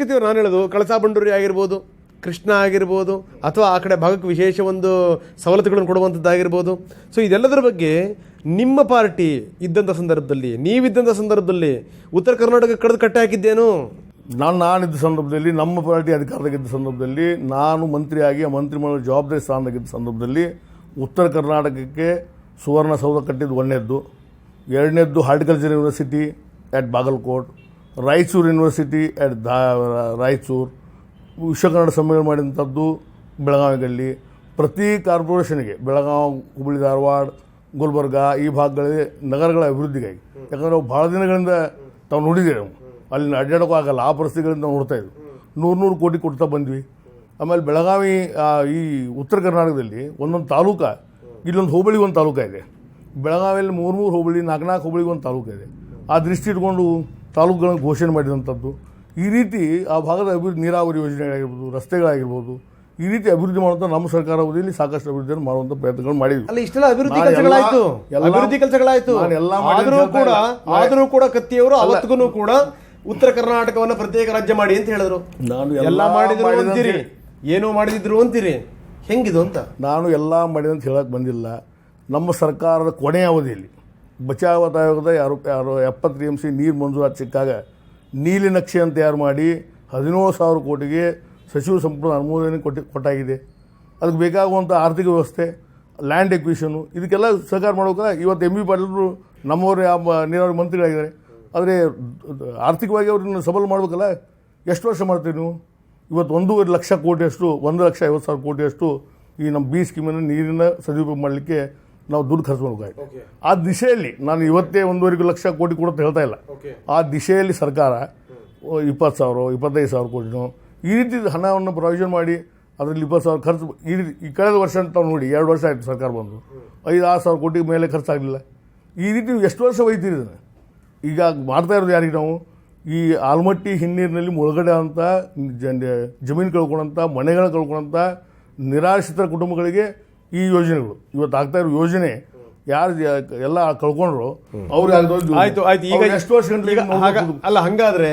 ಕತ್ತಿ ನಾನು ಹೇಳೋದು, ಕಳಸಾ ಬಂಡೂರಿ ಆಗಿರ್ಬೋದು, ಕೃಷ್ಣ ಆಗಿರ್ಬೋದು, ಅಥವಾ ಆ ಕಡೆ ಭಾಗಕ್ಕೆ ವಿಶೇಷ ಒಂದು ಸವಲತ್ತುಗಳನ್ನು ಕೊಡುವಂಥದ್ದಾಗಿರ್ಬೋದು. ಸೊ ಇದೆಲ್ಲದರ ಬಗ್ಗೆ ನಿಮ್ಮ ಪಾರ್ಟಿ ಇದ್ದಂಥ ಸಂದರ್ಭದಲ್ಲಿ, ನೀವಿದ್ದಂಥ ಸಂದರ್ಭದಲ್ಲಿ ಉತ್ತರ ಕರ್ನಾಟಕ ಕಳೆದು ಕಟ್ಟೆ ಹಾಕಿದ್ದೇನು? ನಾನು, ನಾನಿದ್ದ ಸಂದರ್ಭದಲ್ಲಿ, ನಮ್ಮ ಪಾರ್ಟಿ ಅಧಿಕಾರದಾಗಿದ್ದ ಸಂದರ್ಭದಲ್ಲಿ, ನಾನು ಮಂತ್ರಿಯಾಗಿ ಆ ಮಂತ್ರಿಮಂಡಲ ಜವಾಬ್ದಾರಿ ಸ್ಥಾನದಾಗಿದ್ದ ಸಂದರ್ಭದಲ್ಲಿ ಉತ್ತರ ಕರ್ನಾಟಕಕ್ಕೆ ಸುವರ್ಣ ಸೌಧ ಕಟ್ಟಿದ್ದು ಒಂದನೇದ್ದು ಎರಡನೇದ್ದು horticulture university at Bagalkot Raichur university at the, Raichur, ವಿಶ್ವಕನ್ನಡ ಸಮ್ಮೇಳನ ಮಾಡಿದಂಥದ್ದು ಬೆಳಗಾವಿಗಳಲ್ಲಿ ಪ್ರತಿ ಕಾರ್ಪೊರೇಷನ್ಗೆ ಬೆಳಗಾವಿ ಹುಬ್ಬಳ್ಳಿ ಧಾರವಾಡ, ಗುಲ್ಬರ್ಗ ಈ ಭಾಗಗಳಲ್ಲಿ ನಗರಗಳ ಅಭಿವೃದ್ಧಿಗಾಗಿ. ಯಾಕಂದರೆ ನಾವು ಭಾಳ ದಿನಗಳಿಂದ ತಾವು ನೋಡಿದ್ದೇವೆ ನಾವು. ಅಲ್ಲಿ ಅಡ್ಡಾಡೋಕ್ಕೂ ಆಗಲ್ಲ, ಆ ಪರಿಸ್ಥಿತಿಗಳಿಂದ ನಾವು ನೋಡ್ತಾ ಇದ್ವಿ. ನೂರು ನೂರು ಕೋಟಿ ಕೊಡ್ತಾ ಬಂದ್ವಿ. ಆಮೇಲೆ ಬೆಳಗಾವಿ ಈ ಉತ್ತರ ಕರ್ನಾಟಕದಲ್ಲಿ ಒಂದೊಂದು ತಾಲೂಕ, ಇಲ್ಲೊಂದು ಹೋಬಳಿ ಒಂದು ತಾಲೂಕ ಇದೆ. ಬೆಳಗಾವಿಯಲ್ಲಿ ಮೂರು ಮೂರು ಹೋಬಳಿ ನಾಲ್ಕು ನಾಲ್ಕು ಹೋಬಳಿಗೆ ಒಂದು ತಾಲೂಕು ಇದೆ. ಆ ದೃಷ್ಟಿ ಇಟ್ಕೊಂಡು ತಾಲೂಕುಗಳನ್ನು ಘೋಷಣೆ ಮಾಡಿದಂಥದ್ದು. ಈ ರೀತಿ ಆ ಭಾಗದ ಅಭಿವೃದ್ಧಿ ನೀರಾವರಿ ಯೋಜನೆಗಳಾಗಿರ್ಬೋದು ರಸ್ತೆಗಳಾಗಿರ್ಬೋದು ಈ ರೀತಿ ಅಭಿವೃದ್ಧಿ ಮಾಡುವಂಥ ನಮ್ಮ ಸರ್ಕಾರ ಅವಧಿಯಲ್ಲಿ ಸಾಕಷ್ಟು ಅಭಿವೃದ್ಧಿಯನ್ನು ಮಾಡುವಂಥ ಪ್ರಯತ್ನಗಳು ಮಾಡಿದ್ವಿ. ಅಲ್ಲ ಇಷ್ಟೆಲ್ಲ ಅಭಿವೃದ್ಧಿ ಕೆಲಸಗಳಾಯಿತು. ಅಭಿವೃದ್ಧಿ ಕೆಲಸಗಳಾಯ್ತು. ಆದರೂ ಕೂಡ ಆದರೂ ಕೂಡ ಕತ್ತಿಯವರು ಅವತ್ತಿಗೂ ಕೂಡ ಉತ್ತರ ಕರ್ನಾಟಕವನ್ನ ಪ್ರತ್ಯೇಕ ರಾಜ್ಯ ಮಾಡಿ ಅಂತ ಹೇಳಿದ್ರು. ನಾನು ಎಲ್ಲ ಎಲ್ಲ ಮಾಡಿದ್ರು ಅಂತೀರಿ. ಏನೋ ಮಾಡಿದ್ರು ಅಂತೀರಿ. ಹೆಂಗಿದು ಅಂತ? ನಾನು ಎಲ್ಲ ಮಾಡಿದಂತ ಅಂತ ಹೇಳಕ್ಕೆ ಬಂದಿಲ್ಲ. ನಮ್ಮ ಸರ್ಕಾರದ ಕೊನೆಯ ಅವಧಿಯಲ್ಲಿ ಬಚಾವತ್ ಆಯೋಗದ ಯಾರು ಯಾರು ಎಪ್ಪತ್ತು ಎಂ ಸಿ ನೀರು ಮಂಜೂರಾತಿ ಸಿಕ್ಕಾಗ ನೀಲಿ ನಕ್ಷೆ ಅಂತ ತಯಾರು ಮಾಡಿ ಹದಿನೇಳು ಸಾವಿರ ಕೋಟಿಗೆ ಸಚಿವ ಸಂಪುಟ ಅನುಮೋದನೆ ಕೊಟ್ಟು, ಕೊಟ್ಟಾಗಿದೆ. ಅದಕ್ಕೆ ಬೇಕಾಗುವಂಥ ಆರ್ಥಿಕ ವ್ಯವಸ್ಥೆ ಲ್ಯಾಂಡ್ ಎಕ್ವಿಷನು ಇದಕ್ಕೆಲ್ಲ ಸಹಕಾರ ಮಾಡೋಕೆ ಇವತ್ತು ಎಂ ಬಿ ಪಾಟೀಲರು ನಮ್ಮವರು ಯಾವ ನೀರಾವರಿ ಮಂತ್ರಿಗಳಾಗಿದ್ದಾರೆ. ಆದರೆ ಆರ್ಥಿಕವಾಗಿ ಅವ್ರನ್ನ ಸಬಲ್ ಮಾಡಬೇಕಲ್ಲ, ಎಷ್ಟು ವರ್ಷ ಮಾಡ್ತೀವಿ ನೀವು? ಇವತ್ತು ಒಂದೂವರೆ ಲಕ್ಷ ಕೋಟಿಯಷ್ಟು, ಒಂದು ಲಕ್ಷ ಐವತ್ತು ಸಾವಿರ ಕೋಟಿಯಷ್ಟು ಈ ನಮ್ಮ ಬಿ ಸ್ಕೀಮನ್ನು ನೀರಿನ ಸದುಪಯೋಗ ಮಾಡಲಿಕ್ಕೆ ನಾವು ದುಡ್ಡು ಖರ್ಚು ಮಾಡಬೇಕಾಗಿತ್ತು ಆ ದಿಶೆಯಲ್ಲಿ ನಾನು ಇವತ್ತೇ ಒಂದೂವರೆ ಲಕ್ಷ ಕೋಟಿ ಕೊಡುತ್ತೆ ಹೇಳ್ತಾ ಇಲ್ಲ. ಆ ದಿಶೆಯಲ್ಲಿ ಸರ್ಕಾರ ಇಪ್ಪತ್ತು ಸಾವಿರ ಇಪ್ಪತ್ತೈದು ಸಾವಿರ ಕೋಟಿನೋ ಈ ರೀತಿ ಹಣವನ್ನು ಪ್ರಾವಿಷನ್ ಮಾಡಿ ಅದರಲ್ಲಿ ಇಪ್ಪತ್ತು ಸಾವಿರ ಖರ್ಚು ಈ ರೀತಿ ಈ ಕಳೆದ ವರ್ಷ ಅಂತ ನಾವು ನೋಡಿ ಎರಡು ವರ್ಷ ಆಯಿತು ಸರ್ಕಾರ ಬಂದು. ಐದು ಆರು ಸಾವಿರ ಕೋಟಿ ಮೇಲೆ ಖರ್ಚಾಗಲಿಲ್ಲ. ಈ ರೀತಿ ಎಷ್ಟು ವರ್ಷ ಒಯ್ತೀರಿ ಇದನ್ನು? ಈಗ ಮಾಡ್ತಾ ಇರೋದು ಯಾರಿಗೆ ನಾವು? ಈ ಆಲ್ಮಟ್ಟಿ ಹಿನ್ನೀರಿನಲ್ಲಿ ಮುಳುಗಡೆ ಅಂತ ಜಮೀನು ಕಳ್ಕೊಳ್ಳೋಂಥ ಮನೆಗಳ ಕಳ್ಕೊಳ್ಳೋಂಥ ನಿರಾಶ್ರಿತರ ಕುಟುಂಬಗಳಿಗೆ ಈ ಯೋಜನೆಗಳು. ಇವತ್ತು ಆಗ್ತಾ ಇರೋ ಯೋಜನೆ ಯಾರು ಎಲ್ಲ ಕಳ್ಕೊಂಡ್ರು ಅವ್ರು ಆಯ್ತು ಆಯ್ತು. ಈಗ ಎಷ್ಟು ವರ್ಷ ಅಲ್ಲ ಹಂಗಾದ್ರೆ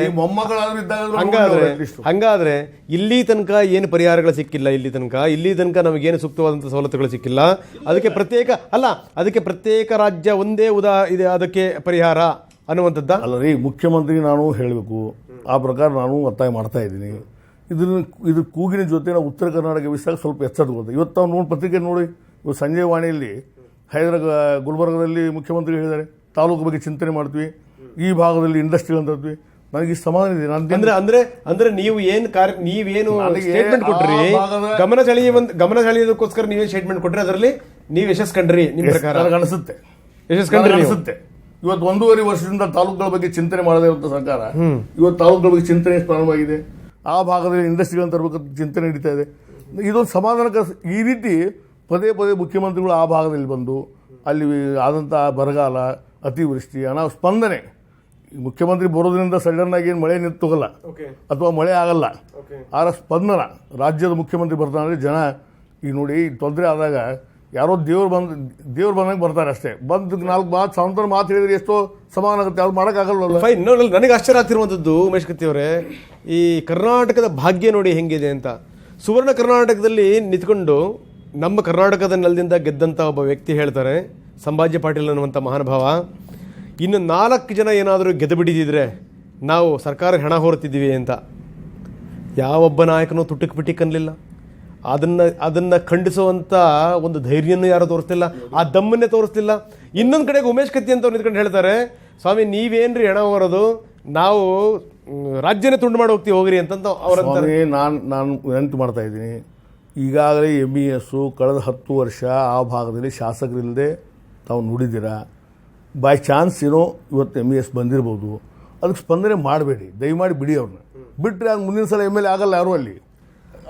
ಇದ್ದಾಗ ಹಂಗಾದ್ರೆ ಹಂಗಾದ್ರೆ ಇಲ್ಲಿ ತನಕ ಏನು ಪರಿಹಾರಗಳು ಸಿಕ್ಕಿಲ್ಲ ಇಲ್ಲಿ ತನಕ. ಇಲ್ಲಿ ತನಕ ನಮಗೇನು ಸೂಕ್ತವಾದಂಥ ಸವಲತ್ತುಗಳು ಸಿಕ್ಕಿಲ್ಲ. ಅದಕ್ಕೆ ಪ್ರತ್ಯೇಕ ಅಲ್ಲ ಅದಕ್ಕೆ ಪ್ರತ್ಯೇಕ ರಾಜ್ಯ ಒಂದೇ ಉದಾ ಇದೆ ಅದಕ್ಕೆ ಪರಿಹಾರ ಅನ್ನುವಂಥದ್ದ? ಅಲ್ಲ ರೀ ಮುಖ್ಯಮಂತ್ರಿ ನಾನು ಹೇಳಬೇಕು. ಆ ಪ್ರಕಾರ ನಾನು ಒತ್ತಾಯ ಮಾಡ್ತಾ ಇದ್ದೀನಿ. ಇದನ್ನ ಇದು ಕೂಗಿನ ಜೊತೆ ನಾವು ಉತ್ತರ ಕರ್ನಾಟಕ ವಿಸ್ತಾರ ಸ್ವಲ್ಪ ಎಚ್ಚೆತ್ಕೊಳ್ತೀವಿ ಇವತ್ತು ನಾವು ನೋಡಿ ಪತ್ರಿಕೆ ನೋಡಿ ಇವತ್ತು ಸಂಜೆ ವಾಣಿಯಲ್ಲಿ ಹೈದರಾಬಾದ್ ಗುಲ್ಬರ್ಗದಲ್ಲಿ ಮುಖ್ಯಮಂತ್ರಿ ಹೇಳಿದ್ದಾರೆ. ತಾಲೂಕು ಬಗ್ಗೆ ಚಿಂತನೆ ಮಾಡ್ತೀವಿ. ಈ ಭಾಗದಲ್ಲಿ ಇಂಡಸ್ಟ್ರಿ ಅಂತ ನನಗೆ ಸಮಾನ ಸಮಾಧಾನ ಇದೆ. ಅಂದ್ರೆ ಅಂದ್ರೆ ಅಂದ್ರೆ ನೀವು ಏನ್ ಕಾರ್ಯ ನೀವೇನು ಸ್ಟೇಟ್ಮೆಂಟ್ ಕೊಟ್ರಿ ಗಮನ ಸೆಳೆಯ ಗಮನ ಸೆಳೆಯೋದಕ್ಕೋಸ್ಕರ ನೀವೇನು ಸ್ಟೇಟ್ಮೆಂಟ್ ಕೊಟ್ರಿ ಅದರಲ್ಲಿ ನೀವು ಯಶಸ್ ಕಂಡ್ರಿ ನಿಮ್ಮ ಪ್ರಕಾರ. ಅನಿಸುತ್ತೆ. ಯಶಸ್ ಕಂಡ್ರಿ? ಅನಿಸುತ್ತೆ. ಇವತ್ತು ಒಂದೂವರೆ ವರ್ಷದಿಂದ ತಾಲೂಕುಗಳ ಬಗ್ಗೆ ಚಿಂತನೆ ಮಾಡದೇ ಇರುವಂತ ಸರ್ಕಾರ. ಇವತ್ತು ತಾಲೂಕುಗಳ ಬಗ್ಗೆ ಚಿಂತನೆ ಪ್ರಾರಂಭವಾಗಿದೆ. ಆ ಭಾಗದಲ್ಲಿ ಇಂಡಸ್ಟ್ರಿಗಳನ್ನು ತರಬೇಕಂತ ಚಿಂತನೆ ನಡೀತಾ ಇದೆ. ಇದೊಂದು ಸಮಾಧಾನಕ ಈ ರೀತಿ ಪದೇ ಪದೇ ಮುಖ್ಯಮಂತ್ರಿಗಳು ಆ ಭಾಗದಲ್ಲಿ ಬಂದು ಅಲ್ಲಿ ಆದಂಥ ಬರಗಾಲ ಅತಿವೃಷ್ಟಿ ಅನಾ ಸ್ಪಂದನೆ ಮುಖ್ಯಮಂತ್ರಿ ಬರೋದ್ರಿಂದ ಸಡನ್ ಆಗಿ ಏನು ಮಳೆ ನಿಂತೋಗಲ್ಲ ಅಥವಾ ಮಳೆ ಆಗಲ್ಲ. ಆರ ಸ್ಪಂದನ ರಾಜ್ಯದ ಮುಖ್ಯಮಂತ್ರಿ ಬರ್ತಾನೆ ಜನ ಈಗ ನೋಡಿ ತೊಂದರೆ ಆದಾಗ ಯಾರೋ ದೇವ್ರು ಬಂದು, ದೇವ್ರು ಬಂದಂಗೆ ಬರ್ತಾರೆ ಅಷ್ಟೇ. ಬಂದ ನಾಲ್ಕು ಮಾತು, ಸಾಂತ್ವನ ಮಾತು ಹೇಳಿದ್ರೆ ಎಷ್ಟೋ ಸಮಾನ ಆಗುತ್ತೆ, ಅದು ಮಾಡೋಕ್ಕಾಗಲ್ಲ ಫೈನ್ ನನಗೆ ಆಶ್ಚರ್ಯ ಆಗ್ತಿರುವಂಥದ್ದು ಉಮೇಶ್ ಕತ್ತಿ ಅವರೇ, ಈ ಕರ್ನಾಟಕದ ಭಾಗ್ಯ ನೋಡಿ ಹೆಂಗಿದೆ ಅಂತ. ಸುವರ್ಣ ಕರ್ನಾಟಕದಲ್ಲಿ ನಿಂತ್ಕೊಂಡು ನಮ್ಮ ಕರ್ನಾಟಕದ ನೆಲದಿಂದ ಗೆದ್ದಂಥ ಒಬ್ಬ ವ್ಯಕ್ತಿ ಹೇಳ್ತಾರೆ, ಸಂಭಾಜಿ ಪಾಟೀಲ್ ಅನ್ನುವಂಥ ಮಹಾನುಭಾವ, ಇನ್ನು ನಾಲ್ಕು ಜನ ಏನಾದರೂ ಗೆದ್ದು ಬಿಡಿದಿದ್ರೆ ನಾವು ಸರ್ಕಾರ ಹೆಣ ಹೊರತಿದ್ದೀವಿ ಅಂತ. ಯಾವೊಬ್ಬ ನಾಯಕನೂ ತುಟಕ್ ಪಿಟಿಕ್ ಅನ್ನಲಿಲ್ಲ. ಅದನ್ನ ಅದನ್ನ ಖಂಡಿಸುವಂತ ಒಂದು ಧೈರ್ಯನೂ ಯಾರು ತೋರಿಸ್ತಿಲ್ಲ. ಆ ದಮ್ಮನ್ನೇ ತೋರಿಸ್ತಿಲ್ಲ. ಇನ್ನೊಂದು ಕಡೆಗೆ ಉಮೇಶ್ ಕತ್ತಿ ಅಂತ ಅವ್ರು ನಿಂತ್ಕೊಂಡು ಹೇಳ್ತಾರೆ, ಸ್ವಾಮಿ, ನೀವೇನ್ರಿ ಹೆಣ ಹೊರೋದು? ನಾವು ರಾಜ್ಯನೇ ತುಂಡು ಮಾಡಿ ಹೋಗ್ತೀವಿ, ಹೋಗ್ರಿ ಅಂತಂತ ಅವರ ನಾನು ನಾನು ವಿನಂತಿ ಮಾಡ್ತಾ ಇದ್ದೀನಿ. ಈಗಾಗಲೇ ಎಂ ಇ ಎಸ್ಸು ಕಳೆದ ಹತ್ತು ವರ್ಷ ಆ ಭಾಗದಲ್ಲಿ ಶಾಸಕರಿಲ್ಲದೆ ತಾವು ನುಡಿದಿರಾ? ಬೈ ಚಾನ್ಸ್ ಏನೋ ಇವತ್ತು ಎಂ ಇ ಎಸ್ ಬಂದಿರ್ಬೋದು. ಅದಕ್ಕೆ ಸ್ಪಂದನೆ ಮಾಡಬೇಡಿ. ದಯಮಾಡಿ ಬಿಡಿ ಅವ್ರನ್ನ. ಬಿಟ್ಟರೆ ಮುಂದಿನ ಸಲ ಎಂ ಎಲ್ ಎ ಆಗಲ್ಲ ಯಾರು ಅಲ್ಲಿ?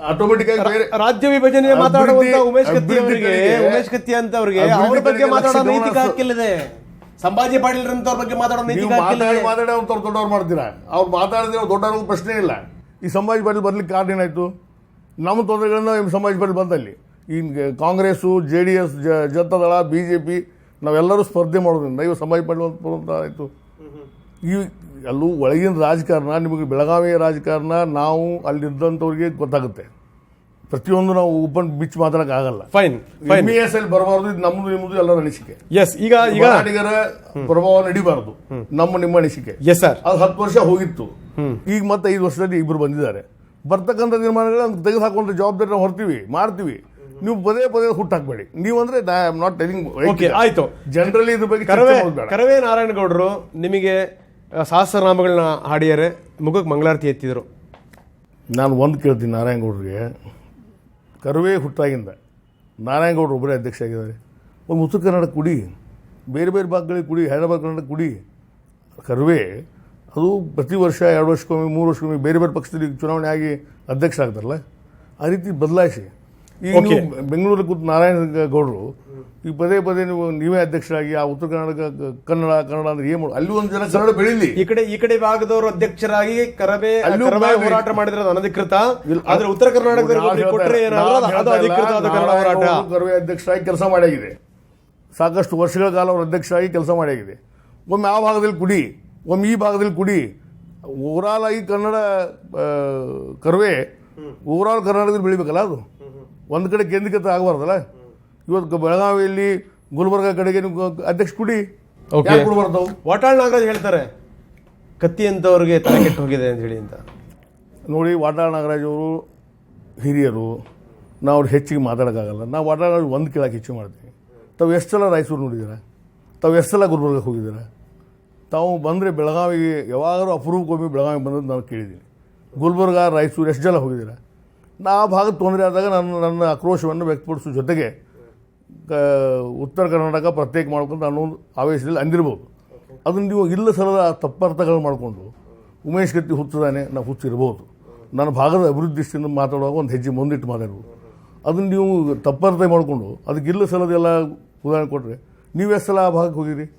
ಆಟೋಮೆಟಿಕ್ ಆಗಿ ರಾಜ್ಯ ವಿಭಜನೆ ಅಭಿವೃದ್ಧಿ- ಮಾತಾಡುವಂತ ಉಮೇಶ್ ಕತ್ತಿ ಅವರಿಗೆ ಉಮೇಶ್ ಕತ್ತಿ ಅಂತ ಅವ್ರಿಗೆ ಅವ್ರ ಬಗ್ಗೆ ಮಾತಾಡೋ ನೈತಿಕ ಹಕ್ಕಿಲ್ಲದೆ ಸಂಭಾಜಿ ಪಾಟೀಲ್ ಅಂತವ್ರ ಬಗ್ಗೆ ಮಾತಾಡೋ ನೈತಿಕ ಹಕ್ಕಿಲ್ಲ ಮಾತಾಡಿ ಮಾತಾಡಿ ಅವ್ರು ದೊಡ್ಡ ದೊಡ್ಡವ್ರು ಮಾಡ್ತೀರಾ? ಅವ್ರು ಮಾತಾಡಿದ್ರೆ ದೊಡ್ಡವ್ರಿಗೂ ಪ್ರಶ್ನೆ ಇಲ್ಲ. ಈ ಸಂಭಾಜಿ ಪಾಟೀಲ್ ಬರ್ಲಿಕ್ಕೆ ಕಾರಣ ಏನಾಯ್ತು? ನಮ್ಮ ತೊಂದರೆಗಳನ್ನ ಸಂಭಾಜಿ ಸಮಾಜ್ ಪಾಟೀಲ್ ಬಂದಲ್ಲಿ. ಈ Congress J D S Janata Dal B J P ನಾವೆಲ್ಲರೂ ಸ್ಪರ್ಧೆ ಮಾಡೋದ್ರಿಂದ ಇವು ಸಂಭಾಜಿ ಪಾಟೀಲ್ ಅಂತ ಆಯಿತು. ಈ ಅಲ್ಲೂ ಒಳಗಿನ ರಾಜಕಾರಣ ನಿಮಗೆ ಬೆಳಗಾವಿಯ ರಾಜಕಾರಣ ನಾವು ಅಲ್ಲಿದ್ದಂಥವ್ರಿಗೆ ಗೊತ್ತಾಗುತ್ತೆ. ಪ್ರತಿಯೊಂದು ನಾವು ಓಪನ್ ಬಿಚ್ ಮಾತಾಡಕ್ಕಾಗಲ್ಲ. Fine M fine S L ಬರಬಾರ್ದು ಇದು ನಮ್ಮದು ನಿಮ್ಮದು ಎಲ್ಲರ ಅನಿಸಿಕೆ. ಎಸ್ ಈಗ ಈಗ ನಾಡಿಗರ ಪ್ರಭಾವ ನಡಿಬಾರದು ನಮ್ಮ ನಿಮ್ಮ ಅನಿಸಿಕೆ. ಎಸ್ ಸರ್ ಅದು ಹತ್ತು ವರ್ಷ ಹೋಗಿತ್ತು. ಈಗ ಮತ್ತೆ ಐದು ವರ್ಷದಲ್ಲಿ ಇಬ್ಬರು ಬಂದಿದ್ದಾರೆ. ಬರ್ತಕ್ಕಂಥ ನಿರ್ಮಾಣಗಳನ್ನ ತೆಗೆದು ಹಾಕೊಂಡ್ರೆ ಜವಾಬ್ದಾರಿ ನಾವು ಹೊರ್ತೀವಿ ಮಾಡ್ತೀವಿ. ನೀವು ಪದೇ ಪದೇ ಹುಟ್ಟು ಹಾಕ್ಬೇಡಿ. ನೀವು ಅಂದ್ರೆ I am not telling okay ಆಯ್ತು. ಜನರಲಿ ಇದ್ರ ಬಗ್ಗೆ ಕರವೇ ನಾರಾಯಣಗೌಡರು ನಿಮಗೆ ಸಹಸ್ರನಾಮಗಳನ್ನ ಹಾಡಿಯರೆ, ಮುಖಕ್ಕೆ ಮಂಗಳಾರತಿ ಎತ್ತಿದ್ರು. ನಾನು ಒಂದು ಕೇಳ್ತೀನಿ ನಾರಾಯಣಗೌಡ್ರಿಗೆ. ಕರುವೇ ಹುಟ್ಟಾಗಿಂದ ನಾರಾಯಣಗೌಡರು ಒಬ್ಬರೇ ಅಧ್ಯಕ್ಷ ಆಗಿದ್ದಾರೆ. ಒಂದು ಉತ್ತರ ಕನ್ನಡ ಕುಡಿ, ಬೇರೆ ಬೇರೆ ಭಾಗಗಳಿಗೆ ಕುಡಿ, ಹೈದರಾಬಾದ್ ಕನ್ನಡ ಕುಡಿ. ಕರುವೆ, ಅದು ಪ್ರತಿ ವರ್ಷ ಎರಡು ವರ್ಷಕ್ಕೊಮ್ಮೆ, ಮೂರು ವರ್ಷಕ್ಕೊಮ್ಮೆ ಬೇರೆ ಬೇರೆ ಪಕ್ಷದಲ್ಲಿ ಚುನಾವಣೆ ಆಗಿ ಅಧ್ಯಕ್ಷ ಆಗ್ತಾರಲ್ಲ, ಆ ರೀತಿ ಬದಲಾಯಿಸಿ. ಈಗ ಬೆಂಗಳೂರು ಕೂತು ನಾರಾಯಣ ಗೌಡರು ಈಗ ಪದೇ ಪದೇ ನೀವು ನೀವೇ ಅಧ್ಯಕ್ಷರಾಗಿ ಆ ಉತ್ತರ ಕರ್ನಾಟಕ ಕನ್ನಡ ಕನ್ನಡ ಅಂದ್ರೆ ಏನು ಅಲ್ಲಿ ಒಂದು ಜನ ಕನ್ನಡ ಬೆಳಿಲಿ. ಈ ಕಡೆ ಈ ಕಡೆ ಭಾಗದವರು ಅಧ್ಯಕ್ಷರಾಗಿ ಕರವೇ ಅಲ್ಲೂ ಹೋರಾಟ ಮಾಡಿದ್ರೆ ಅದು ಅನಧಿಕೃತ ಆದ್ರೆ ಉತ್ತರ ಕರ್ನಾಟಕದಲ್ಲಿ ಕೊಟ್ಟರೆ ಅದು- ಕನ್ನಡ ಹೋರಾಟ. ನಾರಾಯಣಗೌಡರು ಅಧ್ಯಕ್ಷರಾಗಿ ಕೆಲಸ ಮಾಡಿಯಾಗಿದೆ. ಸಾಕಷ್ಟು ವರ್ಷಗಳ ಕಾಲ ಅವರು ಅಧ್ಯಕ್ಷರಾಗಿ ಕೆಲಸ ಮಾಡಿಯಾಗಿದೆ. ಒಮ್ಮೆ ಆ ಭಾಗದಲ್ಲಿ ಕುಡಿ ಒಮ್ಮೆ ಈ ಭಾಗದಲ್ಲಿ ಕುಡಿ. ಓವರಾಲ್ ಆಗಿ ಕನ್ನಡ ಕರುವೆ ಓವರಾಲ್ ಕರ್ನಾಟಕದಲ್ಲಿ ಬೆಳಿಬೇಕಲ್ಲ ಅದು? ಒಂದು ಕಡೆ ಕೇಂದ್ರೀಕೃತ ಆಗಬಾರ್ದಲ್ಲ? ಇವತ್ತು ಬೆಳಗಾವಿಯಲ್ಲಿ ಗುಲ್ಬರ್ಗ ಕಡೆಗೆ ಅಧ್ಯಕ್ಷ ಕುಡಿ. ವಾಟಾಳ್ ನಾಗರಾಜ್ ಹೇಳ್ತಾರೆ ಕತ್ತಿ ಅಂತವ್ರಿಗೆ ತಲೆ ಕೆಟ್ಟು ಹೋಗಿದೆ ಅಂತ ಹೇಳಿ ಅಂತ. ನೋಡಿ ವಾಟಾಳ್ ನಾಗರಾಜ್ ಅವರು ಹಿರಿಯರು ನಾವು ಅವ್ರು ಹೆಚ್ಚಿಗೆ ಮಾತಾಡೋಕ್ಕಾಗಲ್ಲ. ನಾವು ವಾಟಾಳ್ ನಾಗರಾಜ್ ಒಂದು ಕೇಳಕ್ಕೆ ಹೆಚ್ಚು ಮಾಡ್ತೀವಿ. ತಾವು ಎಷ್ಟು ಸಲ ರಾಯಚೂರು ನೋಡಿದ್ದೀರ ತಾವು ಎಷ್ಟು ಸಲ ಗುಲ್ಬರ್ಗಕ್ಕೆ ಹೋಗಿದ್ದೀರ? ತಾವು ಬಂದರೆ ಬೆಳಗಾವಿಗೆ ಯಾವಾಗಲೂ ಅಪರೂಪಕ್ಕೊಮ್ಮೆ ಬೆಳಗಾವಿಗೆ ಬಂದದ್ದು ನಾನು ಕೇಳಿದ್ದೀನಿ ಗುಲ್ಬರ್ಗ ರಾಯಚೂರು ಎಷ್ಟು ಜನ ಹೋಗಿದ್ದೀರ? ನಾ ಆ ತೊಂದರೆ ಆದಾಗ ನನ್ನ ನನ್ನ ಆಕ್ರೋಶವನ್ನು ವ್ಯಕ್ತಪಡಿಸೋ ಜೊತೆಗೆ, ಕ- ಉತ್ತರ ಕರ್ನಾಟಕ ಪ್ರತ್ಯೇಕ ಮಾಡ್ಕೊಂಡು ನಾನು ಒಂದು ಆವೇಶದಲ್ಲಿ ಅಂದಿರ್ಬೋದು. ಅದನ್ನು ನೀವು ಇಲ್ಲ ಸಲದ ತಪ್ಪರ್ಥಗಳು ಮಾಡಿಕೊಂಡು, ಉಮೇಶ್ ಕತ್ತಿ ಹುಚ್ಚದಾನೆ, ನಾವು ಹುಚ್ಚಿರ್ಬೋದು. ನನ್ನ ಭಾಗದ ಅಭಿವೃದ್ಧಿ ದೃಷ್ಟಿಯಿಂದ ಮಾತಾಡುವಾಗ ಒಂದು ಹೆಜ್ಜೆ ಮುಂದಿಟ್ಟು ಮಾತಾಡ್ಬೋದು. ಅದನ್ನು ನೀವು ತಪ್ಪರ್ಥ ಮಾಡಿಕೊಂಡು, ಅದಕ್ಕೆ ಇಲ್ಲ ಸಲದೆಲ್ಲ ಉದಾಹರಣೆ ಕೊಟ್ಟರೆ ನೀವು ಎಷ್ಟು ಸಲ ಆ ಭಾಗಕ್ಕೆ ಹೋಗಿರಿ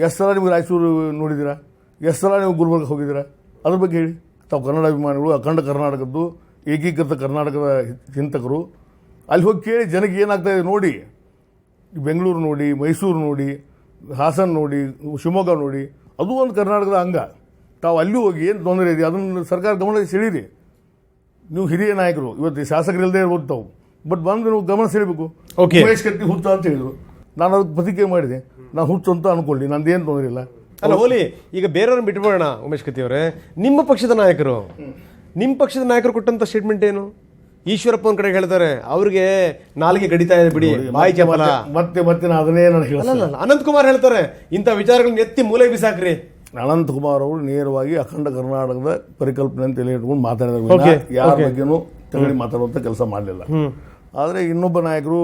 ಎಷ್ಟು ಸಲ ನೀವು ರಾಯಚೂರು ನೋಡಿದ್ದೀರಾ? ಎಷ್ಟು ಸಲ ನೀವು ಗುಲ್ಬರ್ಗ ಹೋಗಿದ್ದೀರಾ? ಅದ್ರ ಬಗ್ಗೆ ಹೇಳಿ. ತಾವು ಕನ್ನಡ ಅಭಿಮಾನಿಗಳು, ಅಖಂಡ ಕರ್ನಾಟಕದ್ದು ಏಕೀಕೃತ ಕರ್ನಾಟಕದ ಚಿಂತಕರು ಅಲ್ಲಿ ಹೋಗಿ ಕೇಳಿ ಜನಕ್ಕೆ ಏನಾಗ್ತಾ ಇದೆ ನೋಡಿ. ಬೆಂಗಳೂರು ನೋಡಿ ಮೈಸೂರು ನೋಡಿ ಹಾಸನ ನೋಡಿ ಶಿವಮೊಗ್ಗ ನೋಡಿ ಅದು ಒಂದು ಕರ್ನಾಟಕದ ಅಂಗ. ತಾವು ಅಲ್ಲಿ ಹೋಗಿ ಏನು ತೊಂದರೆ ಇದೆ ಅದನ್ನು ಸರ್ಕಾರ ಗಮನ ಸೆಳೀರಿ. ನೀವು ಹಿರಿಯ ನಾಯಕರು ಇವತ್ತು ಶಾಸಕರಿಲ್ಲದೆ ಇರ್ಬೋದು ತಾವು. ಬಟ್ ಬಂದು ನೀವು ಗಮನ ಸೆಳಿಬೇಕು. ಓಕೆ ಉಮೇಶ್ ಕತ್ತಿ ಹುಚ್ಚು ಅಂತ ಹೇಳಿದರು. ನಾನು ಅದಕ್ಕೆ ಪ್ರತಿಕ್ರಿಯೆ ಮಾಡಿದೆ. ನಾನು ಹುಚ್ಚು ಅಂತ ಅನ್ಕೊಳ್ಳಿ ಏನು ತೊಂದರೆ ಇಲ್ಲ. ಅಲ್ಲ ಹೋಲಿ ಈಗ ಬೇರೆಯವ್ರನ್ನ ಬಿಟ್ಬಿಡೋಣ ಉಮೇಶ್ ಕತ್ತಿ ಅವರೇ. ನಿಮ್ಮ ಪಕ್ಷದ ನಾಯಕರು. ನಿಮ್ಮ ಪಕ್ಷದ ನಾಯಕರು ಕೊಟ್ಟಂಥ ಸ್ಟೇಟ್ಮೆಂಟ್ ಏನು? ಈಶ್ವರಪ್ಪ ಒಂದು ಕಡೆ ಹೇಳ್ತಾರೆ ಅವ್ರಿಗೆ ನಾಲಿಗೆ ಗಡಿತಾ ಇದೆ ಬಿಡಿ ಬಾಯಿ ಚಪಲ ಮತ್ತೆ ಮತ್ತೆ ನಾನು ಅದನ್ನೇ ನಾನು ಹೇಳಲ್ಲ. ಅನಂತ್ ಕುಮಾರ್ ಹೇಳ್ತಾರೆ ಇಂಥ ವಿಚಾರಗಳನ್ನ ಎತ್ತಿ ಮೂಲೆ ಬಿಸಾಕ್ರಿ. ಅನಂತ್ ಕುಮಾರ್ ಅವರು ನೇರವಾಗಿ ಅಖಂಡ ಕರ್ನಾಟಕದ ಪರಿಕಲ್ಪನೆ ಅಂತ ಹೇಳಿ ಇಟ್ಕೊಂಡು ಮಾತಾಡಿದ್ರು ಯಾರ. ಬಗ್ಗೆನೂ ತಗೊಳ್ಳಿ ಮಾತಾಡುವಂಥ ಕೆಲಸ ಮಾಡಲಿಲ್ಲ. ಆದರೆ ಇನ್ನೊಬ್ಬ ನಾಯಕರು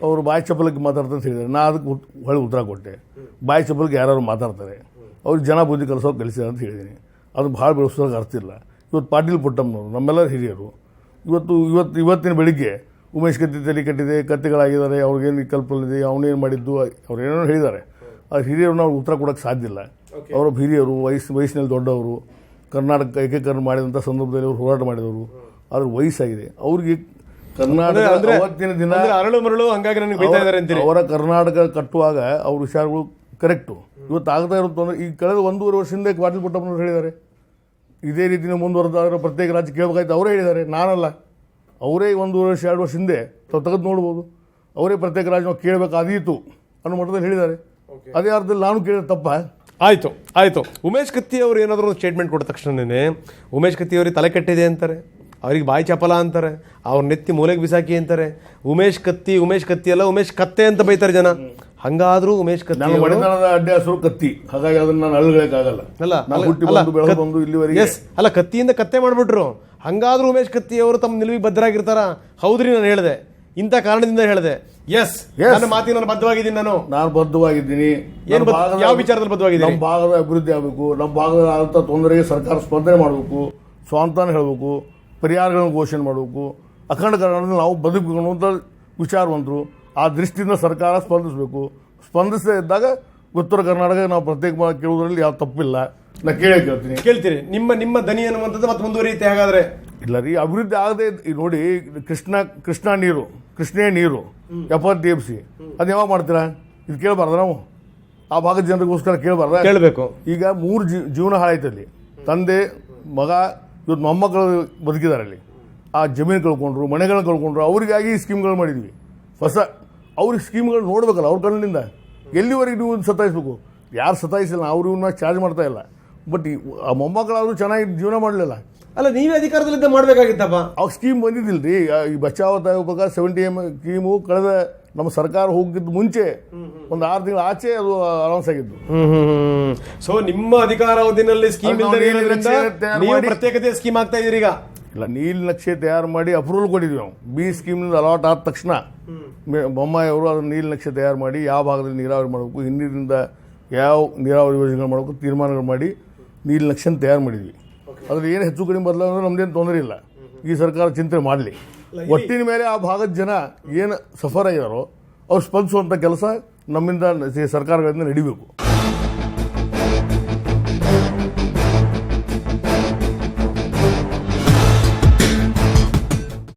ಅವರು ಬಾಯಿ ಚಪ್ಪಲಕ್ಕೆ ಮಾತಾಡ್ತಾರೆ ಅಂತ ಹೇಳಿದ್ದಾರೆ. ನಾ ಅದಕ್ಕೆ ಹೊಳ್ಳಿ ಉತ್ತರ ಕೊಟ್ಟೆ. ಬಾಯಿ ಚಪ್ಪಲಕ್ಕೆ ಯಾರು ಮಾತಾಡ್ತಾರೆ. ಅವ್ರಿಗೆ ಜನ ಬುದ್ಧಿ ಕಲಿಸೋಕೆ ಕಲಿಸಿದ ಅಂತ ಹೇಳಿದ್ದೀನಿ. ಅದು ಭಾಳ ಬೆಳೆಸೋಕೆ ಅರ್ಥ ಇಲ್ಲ. ಇವತ್ತು ಪಾಟೀಲ್ ಪುಟ್ಟಮ್ಮನವರು ನಮ್ಮೆಲ್ಲರ ಹಿರಿಯರು ಇವತ್ತು ಇವತ್ತು ಇವತ್ತಿನ ಬೆಳಿಗ್ಗೆ ಉಮೇಶ್ ಕತ್ತಿ ತಲೆ ಕಟ್ಟಿದೆ ಕತ್ತೆಗಳಾಗಿದ್ದಾರೆ ಅವ್ರಿಗೇನು ಕಲ್ಪನೆ ಇದೆ ಅವನೇನು ಮಾಡಿದ್ದು ಅವ್ರು ಏನೇನೋ ಹೇಳಿದ್ದಾರೆ. ಆ ಹಿರಿಯರು ನಾವು ಉತ್ತರ ಕೊಡೋಕ್ಕೆ ಸಾಧ್ಯ ಇಲ್ಲ. ಅವರ ಹಿರಿಯರು ವಯಸ್ಸು ವಯಸ್ಸಿನಲ್ಲಿ ದೊಡ್ಡವರು ಕರ್ನಾಟಕ ಏಕೀಕರಣ ಮಾಡಿದಂಥ ಸಂದರ್ಭದಲ್ಲಿ ಅವರು ಹೋರಾಟ ಮಾಡಿದವರು. ಆದ್ರೆ ವಯಸ್ಸಾಗಿದೆ. ಅವ್ರಿಗೆ ಕರ್ನಾಟಕ ಅಂದ್ರೆ ಅವತ್ತಿನ ದಿನ ಅರಳು ಮರಳು ಹಂಗಾಗಿ ನನಗೆ ಅವರ ಕರ್ನಾಟಕ ಕಟ್ಟುವಾಗ ಅವ್ರ ವಿಚಾರಗಳು ಕರೆಕ್ಟು ಇವತ್ತು ಆಗ್ತಾ ಇರುತ್ತೆ ಅಂದರೆ ಈ ಕಳೆದ ಒಂದೂವರೆ ವರ್ಷದಿಂದ ಪಾಟೀಲ್ ಪುಟ್ಟಪ್ಪನವರು ಹೇಳಿದ್ದಾರೆ. ಇದೇ ರೀತಿಯ ಮುಂದುವರೆದಾದ್ರೆ ಪ್ರತ್ಯೇಕ ರಾಜ್ಯ ಕೇಳಬೇಕಾಯ್ತು. ಅವರೇ ಹೇಳಿದ್ದಾರೆ ನಾನಲ್ಲ. ಅವರೇ ಒಂದು ವರ್ಷ ಎರಡು ವರ್ಷ ಹಿಂದೆ ತಾವು ತೆಗೆದು ನೋಡ್ಬೋದು. ಅವರೇ ಪ್ರತ್ಯೇಕ ರಾಜ್ಯ ನಾವು ಕೇಳಬೇಕಾದೀತು ಅನ್ನೋ ಮಟ್ಟದಲ್ಲಿ ಹೇಳಿದ್ದಾರೆ. ಅದೇ ಅರ್ಥದಲ್ಲಿ ನಾನು ಕೇಳಿದ ತಪ್ಪ. ಆಯಿತು ಆಯಿತು. ಉಮೇಶ್ ಕತ್ತಿ ಅವರು ಏನಾದರೂ ಒಂದು ಸ್ಟೇಟ್ಮೆಂಟ್ ಕೊಟ್ಟ ತಕ್ಷಣನೇ ಉಮೇಶ್ ಕತ್ತಿ ಅವರಿಗೆ ತಲೆ ಕೆಟ್ಟಿದೆ ಅಂತಾರೆ ಅವ್ರಿಗೆ ಬಾಯಿ ಚಪಲ ಅಂತಾರೆ ಅವ್ರ ನೆತ್ತಿ ಮೂಲೆಗೆ ಬಿಸಾಕಿ ಅಂತಾರೆ. ಉಮೇಶ್ ಕತ್ತಿ ಉಮೇಶ್ ಕತ್ತಿ ಅಲ್ಲ ಉಮೇಶ್ ಕತ್ತೆ ಅಂತ ಬೈತಾರೆ ಜನ. ಹಂಗಾದ್ರೂ ಉಮೇಶ್ ಕತ್ತಿ ಅವರು- ಒಡೆತನದ ಅಡ್ಡೆ ಹೆಸರು ಕತ್ತಿ. ಹಾಗಾಗಿ ಅದನ್ನ ನಾನು ಅಲ್ಲಗಳಕ್ಕಾಗಲ್ಲ ಅಲ್ಲ ನಾನು ಹುಟ್ಟಿ ಅಲ್ಲ, ಬಂದು ಬೆಳೆದು ಕತ್- ಬಂದು ಇಲ್ಲಿವರೆಗೆ ಎಸ್ ಅಲ್ಲ ಕತ್ತಿಯಿಂದ ಕತ್ತೆ ಮಾಡ್ಬಿಟ್ರು. ಹಂಗಾದ್ರೂ ಉಮೇಶ್ ಕತ್ತಿ ಅವರು ತಮ್ಮ ನಿಲುವಿಗೆ ಬದ್ಧರಾಗಿರ್ತಾರ? ಹೌದ್ರಿ ನಾನು ಹೇಳಿದೆ. ಇಂಥ ಕಾರಣದಿಂದ ಹೇಳಿದೆ. Yes Yes. ನನ್ನ ಮಾತಿಗೆ ನಾನು ಬದ್ಧವಾಗಿದ್ದೀನಿ ನಾನು. ನಾನು ಬದ್ಧವಾಗಿದ್ದೀನಿ. ಏನ್ ಯಾವ ವಿಚಾರದಲ್ಲಿ ಬದ್ಧವಾಗಿದ್ದೀರಿ? ನಮ್ಮ ಭಾಗದ ಅಭಿವೃದ್ಧಿ ಆಗಬೇಕು. ನಮ್ಮ ಭಾಗದ ಆದಂಥ ತೊಂದರೆಗೆ ಸರ್ಕಾರ ಸ್ಪಂದನೆ ಮಾಡಬೇಕು. ಸ್ವಾಂತನ ಹೇಳಬೇಕು. ಪರಿಹಾರಗಳನ್ನು ಘೋಷಣೆ ಮಾಡಬೇಕು. ಅಖಂಡ ಕರ್ನಾಟಕದಲ್ಲಿ ನಾವು ಬದುಕಬೇಕು ಅನ್ನುವಂಥ ವಿಚಾರವಂತರು ಆ ದೃಷ್ಟಿಯಿಂದ ಸರ್ಕಾರ ಸ್ಪಂದಿಸಬೇಕು. ಸ್ಪಂದಿಸದೇ ಇದ್ದಾಗ ಉತ್ತರ ಕರ್ನಾಟಕ ನಾವು ಪ್ರತ್ಯೇಕ ಕೇಳುವುದರಲ್ಲಿ ಯಾವ ತಪ್ಪಿಲ್ಲ. ನಾ ಕೇಳೇ ಕೇಳ್ತೀನಿ. ಕೇಳ್ತೀರಿ. ನಿಮ್ಮ ನಿಮ್ಮ ದನಿ ಅನ್ನುವಂಥದ್ದು ಮತ್ತೆ ಮುಂದುವರಿಯುತ್ತೆ ಹಾಗಾದ್ರೆ? ಇಲ್ಲ ರೀ ಅಭಿವೃದ್ಧಿ ಆಗದೆ ನೋಡಿ ಕೃಷ್ಣ ಕೃಷ್ಣ ನೀರು ಕೃಷ್ಣೇ ನೀರು ಎಪ್ಪತ್ತು ಟಿ ಎಫ್ ಸಿ ಅದು ಯಾವಾಗ ಮಾಡ್ತೀರಾ? ಇದು ಕೇಳಬಾರ್ದು ನಾವು? ಆ ಭಾಗದ ಜನರಿಗೋಸ್ಕರ ಕೇಳಬಾರ್ದ? ಕೇಳಬೇಕು. ಈಗ ಮೂರು ಜೀ ಜೀವನ ಹಾಳಾಯ್ತು ಅಲ್ಲಿ. ತಂದೆ ಮಗ ಇವತ್ತು ಮೊಮ್ಮಕ್ಕಳು ಬದುಕಿದ್ದಾರೆ ಅಲ್ಲಿ. ಆ ಜಮೀನು ಕಳ್ಕೊಂಡ್ರು ಮನೆಗಳನ್ನ ಕಳ್ಕೊಂಡ್ರು ಅವರಿಗಾಗಿ ಈ ಸ್ಕೀಮ್ಗಳು ಮಾಡಿದ್ವಿ. ಹೊಸ ಅವ್ರಿಗೆ ಸ್ಕೀಮ್ಗಳು ನೋಡ್ಬೇಕಲ್ಲ ಅವ್ರ ಕಣ್ಣಿಂದ ಎಲ್ಲಿವರೆಗೆ ನೀವು ಸತಾಯಿಸ್ಬೇಕು? ಯಾರು ಸತಾಯಿಸಿಲ್ಲ? ಅವ್ರು ಇವನ್ನ ಚಾರ್ಜ್ ಮಾಡ್ತಾ ಇಲ್ಲ. ಬಟ್ ಈ ಆ ಮೊಮ್ಮಕ್ಕಳಾದ್ರೂ ಚೆನ್ನಾಗಿ ಜೀವನ ಮಾಡಲಿಲ್ಲ. ಅಲ್ಲ ನೀವೇ ಅಧಿಕಾರದಲ್ಲಿದ್ದ ಮಾಡಬೇಕಾಗಿತ್ತಪ್ಪ. ಅವಾಗ ಸ್ಕೀಮ್ ಬಂದಿದ್ದಿಲ್ರಿ. ಈ ಬಚಾವ ಪ್ರಕಾರ ಸೆವೆಂಟಿ ಎಂ ಸ್ಕೀಮು ಕಳೆದ ನಮ್ಮ ಸರ್ಕಾರ ಹೋಗಿದ್ದ ಮುಂಚೆ ಒಂದು ಆರು ತಿಂಗಳ ಆಚೆ ಅದು ಅನೌನ್ಸ್ ಆಗಿದ್ದು. ಸೊ ನಿಮ್ಮ ಅಧಿಕಾರಾವಧಿನಲ್ಲಿ ಸ್ಕೀಮ್ ನಾವು ಪ್ರತ್ಯೇಕತೆ ಸ್ಕೀಮ್ ಆಗ್ತಾ ಇದ್ದೀರಿ ಈಗ. ಇಲ್ಲ ನೀಲ್ ನಕ್ಷೆ ತಯಾರು ಮಾಡಿ ಅಪ್ರೂವಲ್ ಕೊಟ್ಟಿದ್ವಿ ನಾವು. ಬಿ ಸ್ಕೀಮ್ನಿಂದ ಅಲಾಟ್ ಆದ ತಕ್ಷಣ ಬೊಮ್ಮಾಯಿ ಅವರು ಅದನ್ನ ನೀಲ್ ನಕ್ಷೆ ತಯಾರು ಮಾಡಿ ಯಾವ ಭಾಗದಲ್ಲಿ ನೀರಾವರಿ ಮಾಡಬೇಕು ಹಿಂದಿನಿಂದ ಯಾವ ನೀರಾವರಿ ಯೋಜನೆಗಳು ಮಾಡಬೇಕು ತೀರ್ಮಾನಗಳು ಮಾಡಿ ನೀಲ್ ನಕ್ಷೆನ ತಯಾರು ಮಾಡಿದ್ವಿ. ಅದ್ರ ಏನು ಹೆಚ್ಚು ಕಡಿಮೆ ಬದಲಾವಣೆ ನಮ್ದೇನು ತೊಂದರೆ ಇಲ್ಲ. ಈ ಸರ್ಕಾರ ಚಿಂತನೆ ಮಾಡಲಿ. ಒಟ್ಟಿನ ಮೇಲೆ ಆ ಭಾಗದ ಜನ ಏನು ಸಫರ್ ಆಗಿದಾರೋ ಅವ್ರು ಸ್ಪಂದಿಸುವಂಥ ಕೆಲಸ ನಮ್ಮಿಂದ ಸರ್ಕಾರಗಳಿಂದ ನಡಿಬೇಕು.